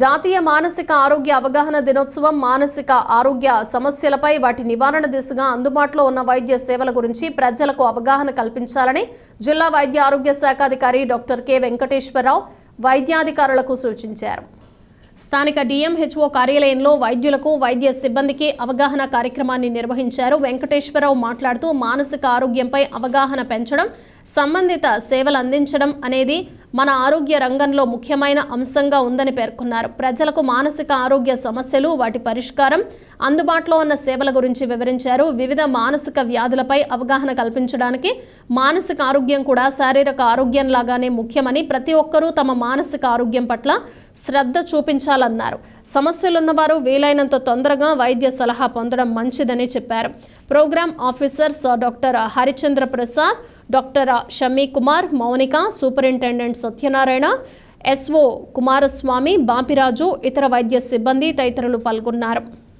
జాతీయ మానసిక ఆరోగ్య అవగాహన దినోత్సవం మానసిక ఆరోగ్య సమస్యలపై వాటి నివారణ దిశగా అందుబాటులో ఉన్న వైద్య సేవల గురించి ప్రజలకు అవగాహన కల్పించాలని జిల్లా వైద్య ఆరోగ్య శాఖ అధికారి డాక్టర్ కె వెంకటేశ్వరరావు వైద్యాధికారులకు సూచించారు. స్థానిక డిఎంహెచ్ఓ కార్యాలయంలో వైద్యులకు వైద్య సిబ్బందికి అవగాహన కార్యక్రమాన్ని నిర్వహించారు వెంకటేశ్వరరావు మాట్లాడుతూ మానసిక ఆరోగ్యంపై అవగాహన పెంచడం సంబంధిత సేవలు అందించడం అనేది మన ఆరోగ్య రంగంలో ముఖ్యమైన అంశంగా ఉందని పేర్కొన్నారు. ప్రజలకు మానసిక ఆరోగ్య సమస్యలు వాటి పరిష్కారం అందుబాటులో ఉన్న సేవల గురించి వివరించారు. వివిధ మానసిక వ్యాధులపై అవగాహన కల్పించడానికి మానసిక ఆరోగ్యం కూడా శారీరక ఆరోగ్యం లాగానే ముఖ్యమని ప్రతి ఒక్కరూ తమ మానసిక ఆరోగ్యం పట్ల శ్రద్ధ చూపించాలన్నారు. సమస్యలున్నవారు వీలైనంత తొందరగా వైద్య సలహా పొందడం మంచిదని చెప్పారు. Program officers doctor Harichandra Prasad doctor Shami Kumar Mounika superintendent Satyanarayana SO Kumaraswamy Bapiraju ఇతర వైద్య సిబ్బంది తదితరులు పాల్గొన్నారు.